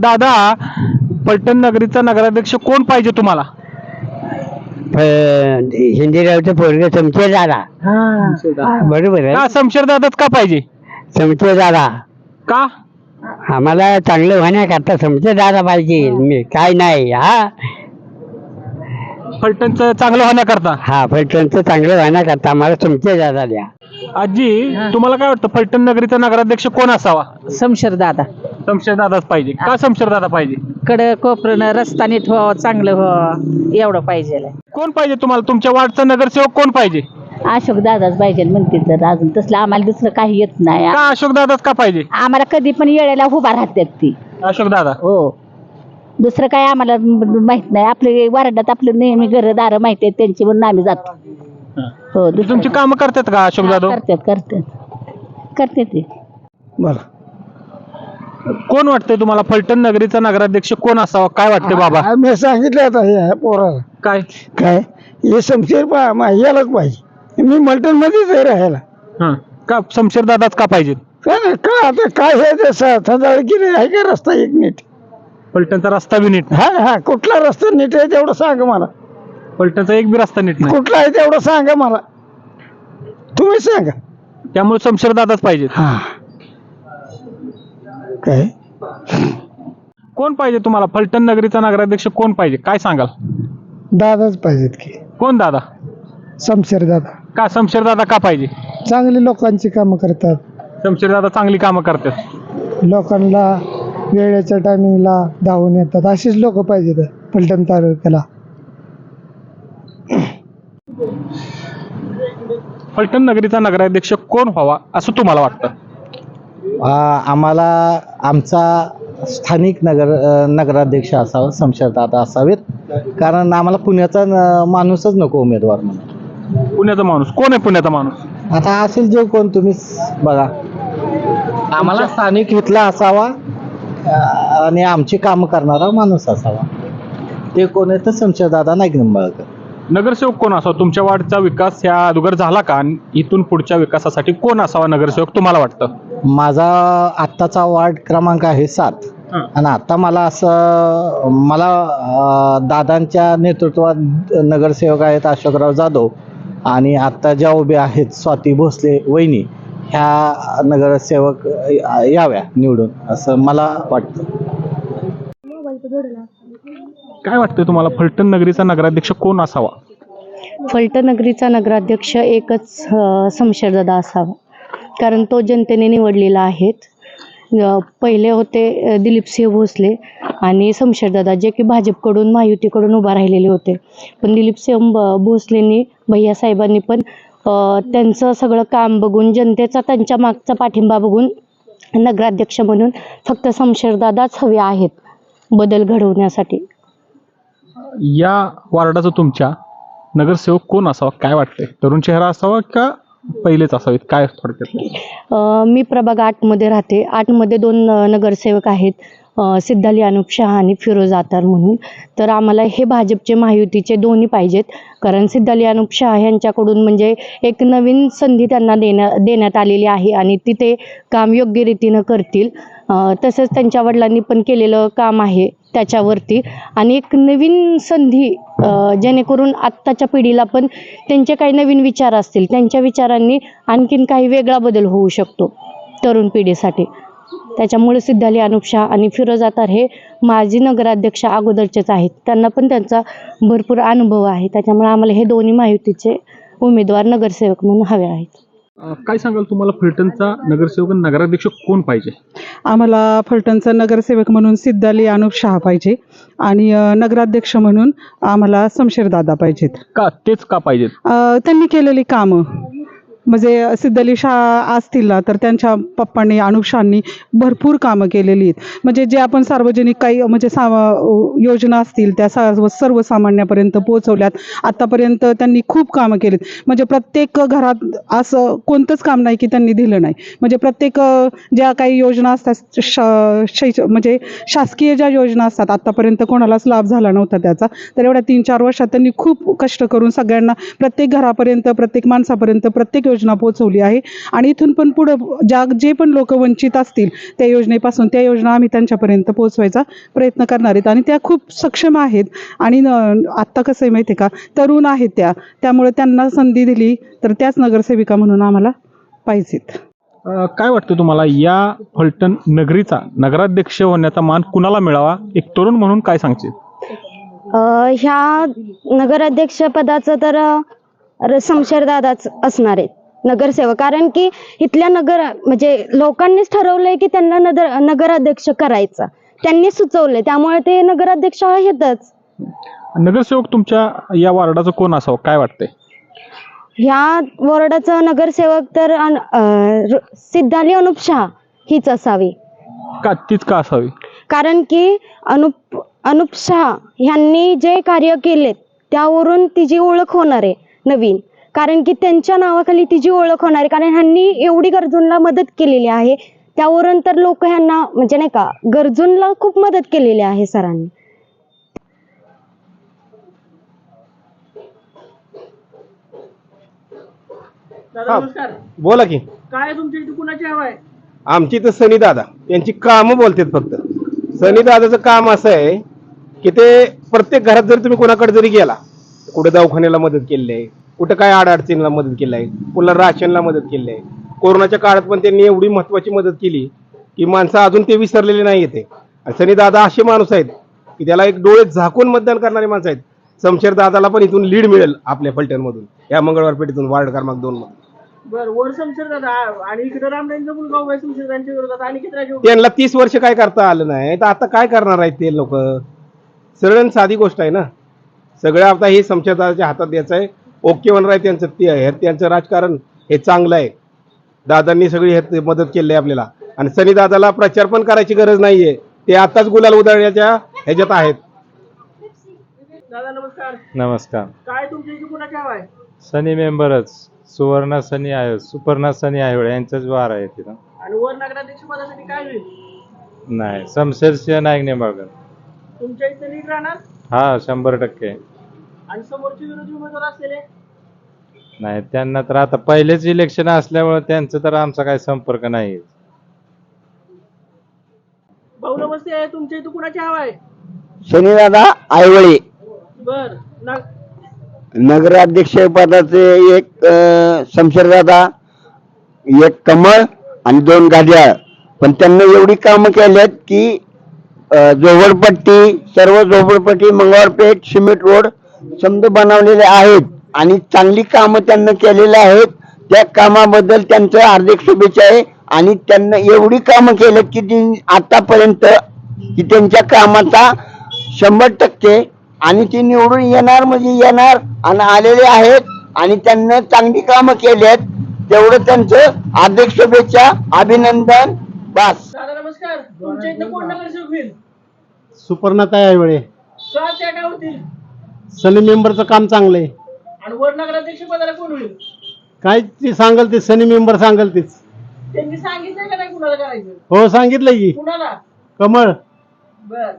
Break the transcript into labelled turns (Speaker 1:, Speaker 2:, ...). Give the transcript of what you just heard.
Speaker 1: दादा पलटण नगरीचा नगराध्यक्ष कोण पाहिजे तुम्हाला?
Speaker 2: हिंदीरावचं पोरग चमचे दादा. बरोबर
Speaker 1: का
Speaker 2: आहे
Speaker 1: शमशेर दादाच का पाहिजे?
Speaker 2: चमचे दादा.
Speaker 1: का?
Speaker 2: आम्हाला चांगलं होण्याकरता चमचे दादा पाहिजे. मी काय नाही हा?
Speaker 1: फलटणचं चांगलं होण्याकरता?
Speaker 2: हा फलटणचं चांगलं होण्याकरता आम्हाला चमचे दादा द्या.
Speaker 1: आजी तुम्हाला काय वाटतं फलटण नगरीचा नगराध्यक्ष कोण असावा?
Speaker 3: समशर दादा.
Speaker 1: दादाच पाहिजे. का शमशेर दादा पाहिजे?
Speaker 3: कडे कोपरनं रस्ता नीट व्हावं चांगलं व्हावं एवढं पाहिजे
Speaker 1: कोण पाहिजे तुम्हाला? तुमच्या वार्डचा नगरसेवक कोण पाहिजे?
Speaker 4: अशोक दादाच पाहिजे म्हणते तर अजून. तसलं आम्हाला दुसरं काही येत नाही.
Speaker 1: का अशोक दादाच का पाहिजे?
Speaker 4: आम्हाला कधी पण येळेला उभा राहतात ती.
Speaker 1: अशोक दादा
Speaker 4: हो. दुसरं काय आम्हाला माहीत नाही. आपले वारडात आपले नेहमी घरदार माहिती आहेत त्यांची म्हणून आम्ही जातो. हो.
Speaker 1: तुमची कामं करतात का अशोक दादा
Speaker 4: करतात करतात. करते ते.
Speaker 1: कोण वाटतंय तुम्हाला? फलटण नगरीचा नगराध्यक्ष कोण असावा? काय वाटतंय बाबा?
Speaker 2: मी सांगितलं आता हे पोराला.
Speaker 1: काय?
Speaker 2: काय? हे शमशेर पा यायलाच पाहिजे. मी मल्टन मध्येच आहे राहायला.
Speaker 1: हं. का शमशेर दादाच का पाहिजे?
Speaker 2: काय का आता काय हे सजाळ आहे का रस्ता एक नीट?
Speaker 1: फलटणचा रस्ता बी नीट.
Speaker 2: हा हा कुठला रस्ता नीट आहे तेवढं सांगा मला.
Speaker 1: फलटणचा एक बी रस्ता नीट नाही.
Speaker 2: कुठला आहे तेवढं सांगा मला. तुम्ही सांगा.
Speaker 1: त्यामुळे शमशेर दादाच पाहिजे
Speaker 2: हा. काय?
Speaker 1: कोण पाहिजे तुम्हाला? फलटण नगरीचा नगराध्यक्ष कोण पाहिजे? काय सांगाल?
Speaker 2: दादाच पाहिजेत की.
Speaker 1: कोण दादा?
Speaker 2: शमशेर दादा.
Speaker 1: का शमशेर दादा का पाहिजे?
Speaker 2: चांगली लोकांची कामं करतात.
Speaker 1: शमशेर दादा चांगली कामं करतात.
Speaker 2: लोकांना वेळेच्या टायमिंगला धावून येतात. अशीच लोक पाहिजेत पलटण तालुक्याला.
Speaker 1: फलटण नगरीचा नगराध्यक्ष कोण व्हावा असं तुम्हाला वाटतं?
Speaker 5: आम्हाला आमचा स्थानिक नगर नगराध्यक्ष असावा शमशेरदादा असावेत. कारण आम्हाला पुण्याचा न- माणूसच नको उमेदवार म्हणून.
Speaker 1: पुण्याचा माणूस. कोण आहे पुण्याचा माणूस?
Speaker 5: आता असेल जो कोण तुम्ही बघा. आम्हाला स्थानिक इथला असावा आणि आमची कामं करणारा माणूस असावा. ते कोण आहे तर शमशेरदादा नाईक निंबाळकर.
Speaker 1: नगरसेवक कोण असावा? तुमच्या वार्डचा विकास ह्या अगोदर झाला का? आणि इथून पुढच्या विकासासाठी कोण असावा नगरसेवक तुम्हाला वाटतं?
Speaker 5: माझा आत्ताचा वार्ड क्रमांक आहे सात.
Speaker 1: हं.
Speaker 5: आणि आता मला असं मला अं, दादांच्या नेतृत्वात नगरसेवक आहेत अशोकराव जाधव आणि आत्ता ज्या उभे आहेत स्वाती भोसले वहिनी ह्या नगरसेवक अं, याव्या निवडून असं मला वाटतं.
Speaker 1: काय वाटतं तुम्हाला? फलटण नगरीचा नगराध्यक्ष कोण असावा?
Speaker 6: फलटण नगरीचा नगराध्यक्ष एकच समशेरदादा असावा. कारण तो जनतेने निवडलेला आहेत. पहिले होते दिलीपसिंह भोसले आणि समशेरदादा जे की भाजपकडून महायुतीकडून उभा राहिलेले होते. पण दिलीपसिंह भोसलेंनी भैयासाहेबांनी पण त्यांचं सगळं काम बघून जनतेचा त्यांच्या मागचा पाठिंबा बघून नगराध्यक्ष म्हणून फक्त समशेरदादाच हवे आहेत. बदल घडवण्यासाठी?
Speaker 1: या वार्डाचा तुमच्या नगरसेवक कोण असावा काय वाटतंय? तरुण चेहरा असावा का पहिलेच असावेत? काय थोडक्यात?
Speaker 6: अ, मी प्रभाग आठमध्ये राहते. आठमध्ये दोन अ, नगरसेवक आहेत. अ, सिद्धाली अनुप शहा आणि फिरोज आतार म्हणून. तर आम्हाला हे भाजपचे महायुतीचे दोन्ही पाहिजेत. कारण सिद्धाली अनुप शहा यांच्याकडून म्हणजे एक नवीन संधी त्यांना देण्या देण्यात आलेली आहे आणि तिथे काम योग्य रीतीनं करतील. तसंच त्यांच्या वडिलांनी पण केलेलं काम आहे त्याच्यावरती. आणि एक नवीन संधी जेणेकरून आत्ताच्या पिढीला पण त्यांचे काही नवीन विचार असतील त्यांच्या विचारांनी आणखीन काही वेगळा बदल होऊ शकतो तरुण पिढीसाठी. त्याच्यामुळे सिद्धाली अनुपशाह आणि फिरोज आतार हे माजी नगराध्यक्ष अगोदरचेच आहेत. त्यांना पण त्यांचा भरपूर अनुभव आहे. त्याच्यामुळे आम्हाला हे दोन्ही माहितीचे उमेदवार नगरसेवक म्हणून हवे आहेत.
Speaker 1: काय सांगाल तुम्हाला फलटणचा नगरसेवक आणि नगराध्यक्ष कोण पाहिजे?
Speaker 7: आम्हाला फलटणचा नगरसेवक म्हणून सिद्धाली अनुप शहा पाहिजे आणि अ, नगराध्यक्ष म्हणून आम्हाला शमशेरदादा पाहिजेत.
Speaker 1: का? तेच का पाहिजेत?
Speaker 7: अ, त्यांनी केलेली कामं. म्हणजे सिद्धली शाह असतील ना तर त्यांच्या पप्पांनी अनुषांनी भरपूर कामं केलेली आहेत. म्हणजे जे आपण सार्वजनिक काही म्हणजे सा योजना असतील त्या सर्व सर्वसामान्यापर्यंत पोहोचवल्यात. आत्तापर्यंत त्यांनी खूप कामं केलीत. म्हणजे प्रत्येक घरात असं कोणतंच काम नाही की त्यांनी दिलं नाही. म्हणजे प्रत्येक ज्या काही योजना असतात शा शैक्ष म्हणजे शासकीय ज्या योजना असतात आत्तापर्यंत कोणालाच लाभ झाला नव्हता त्याचा. तर एवढ्या तीन चार वर्षात त्यांनी खूप कष्ट करून सगळ्यांना प्रत्येक घरापर्यंत प्रत्येक माणसापर्यंत प्रत्येक योजना पोहोचवली आहे. आणि इथून पण पुढं ज्या जे पण लोक वंचित असतील त्या योजनेपासून त्या योजना आम्ही त्यांच्यापर्यंत पोहोचवायचा प्रयत्न करणार आहेत. आणि त्या खूप सक्षम आहेत. आणि आत्ता कसं आहे माहिती आहे का? तरुण आहेत त्या. त्यामुळे त्यांना संधी दिली तर त्याच नगरसेविका म्हणून आम्हाला पाहिजेत.
Speaker 1: काय वाटतं तुम्हाला? या फलटण नगरीचा नगराध्यक्ष होण्याचा मान कुणाला मिळावा? एक तरुण म्हणून काय सांगशील?
Speaker 8: ह्या नगराध्यक्ष पदाचं तर अ, शमशेरदादाच असणार आहेत. नगरसेवक. कारण की इथल्या नगर म्हणजे लोकांनीच ठरवलंय की त्यांना नगर नगराध्यक्ष करायचं. त्यांनी सुचवलंय. त्यामुळे ते नगराध्यक्ष आहेतच
Speaker 1: नगरसेवक तुमच्या या वार्डाचं कोण असावं? काय वाटतंय?
Speaker 8: ह्या वॉर्डाचा नगरसेवक तर अन- अ, र- सिद्धाली अनुप शहा हीच असावी.
Speaker 1: का तीच का असावी?
Speaker 8: कारण की अनुप अनुप शहा ह्यांनी जे कार्य केलेत त्यावरून तिची ओळख होणार आहे नवीन. कारण की त्यांच्या नावाखाली तिची ओळख होणार आहे कारण ह्यांनी एवढी गरजूंना मदत केलेली आहे त्यावरून तर लोक ह्यांना म्हणजे नाही का गरजूंना खूप मदत केलेली आहे सरांनी.
Speaker 9: बोला की.
Speaker 3: काय तुमच्या इथे कुणाची हवा आहे?
Speaker 9: आमची तर सनी दादा यांची कामं बोलतात फक्त. सनी दादाचं काम असं आहे की ते प्रत्येक घरात जरी तुम्ही कोणाकडे जरी गेला कुठे दवाखान्याला मदत केली आहे कुठं काय अडचणीला मदत केली आहे? पुन्हा राशनला मदत केली आहे? कोरोनाच्या काळात पण त्यांनी एवढी महत्वाची मदत केली की माणसं अजून ते विसरलेले नाही येते आणि सनी दादा असे माणूस आहेत की त्याला एक डोळे झाकून मतदान करणारे माणसं आहेत. समशेर दादाला पण इथून लीड मिळेल आपल्या फलटणमधून. या मंगळवार पेठेतून वार्ड क्रमांक दोन मधून
Speaker 3: बर वर शमशेर दादा आणि इकडे रामरायांचा मुलगा उभा आहे शमशेर दादांच्या विरोधात. आणि किती राजे उभे?
Speaker 9: त्यांना तीस वर्ष काय करता आलं नाही. तर आता काय करणार आहेत ते लोक? सरळ आणि साधी गोष्ट आहे ना. सगळं आता हे समशदाच्या हातात द्यायचं आहे. ओके होणार आहे त्यांचं ते हे त्यांचं राजकारण हे चांगलं आहे. दादांनी सगळी हे मदत केली आहे आपल्याला. आणि सनी दादाला प्रचार पण करायची गरज नाहीये. ते आताच गुलाल उधळण्याच्या ह्याच्यात आहेत.
Speaker 3: दादा नमस्कार.
Speaker 10: नमस्कार.
Speaker 3: काय तुमच्या इथे कुणाची हवा आहे?
Speaker 10: सनी मेंबरच. सुवर्णा सनी आहे सुपर्णा सनी आहे यांचाच वार आहे तिथं.
Speaker 3: आणि वर नगराध्यक्ष पदासाठी काय होईल?
Speaker 10: नाही शमशेर सिंह नाईक निंबाळकर.
Speaker 3: तुमच्या इथे लीड राहणार?
Speaker 10: हा शंभर टक्के.
Speaker 3: आणि समोरचे विरोधी उमेदवार असलेले?
Speaker 10: नाही त्यांना तर आता पहिलेच इलेक्शन असल्यामुळे त्यांचं तर आमचा काही संपर्क नाही.
Speaker 3: भाऊ नमस्ते तुमच्या इथे कुणाची हवा आहे?
Speaker 11: शनिदादा आयवळे
Speaker 3: बर
Speaker 11: नगराध्यक्ष पदाचे एक अं, शमशेरदादा एक कमळ आणि दोन गाड्या पण त्यांना एवढी कामं केल्यात की अं, झोपडपट्टी सर्व झोपडपट्टी मंगळवारपेठ सिमेंट रोड समजा बनवलेले आहेत आणि चांगली कामं त्यांना केलेली आहेत. त्या कामाबद्दल त्यांचं हार्दिक शुभेच्छा आहे. आणि त्यांना एवढी कामं केलेत की ती आतापर्यंत की त्यांच्या कामाचा शंभर टक्के आणि ती निवडून येणार म्हणजे येणार आणि आलेले आहेत आणि त्यांना चांगली कामं केली आहेत. तेवढं त्यांचं हार्दिक शुभेच्छा अभिनंदन बस.
Speaker 3: नमस्कार. का त्या काय होतील
Speaker 12: सनी मेंबरचं काम चांगलं आहे.
Speaker 3: आणि वर नगराध्यक्ष पदाला कोण होईल?
Speaker 12: काय ती सांगल ते सनी मेंबर सांगल तीच.
Speaker 3: त्यांनी सांगितलंय का नाही कुणाला करायचं?
Speaker 12: हो सांगितलंय की.
Speaker 3: कुणाला?
Speaker 12: कमळ.
Speaker 3: बर.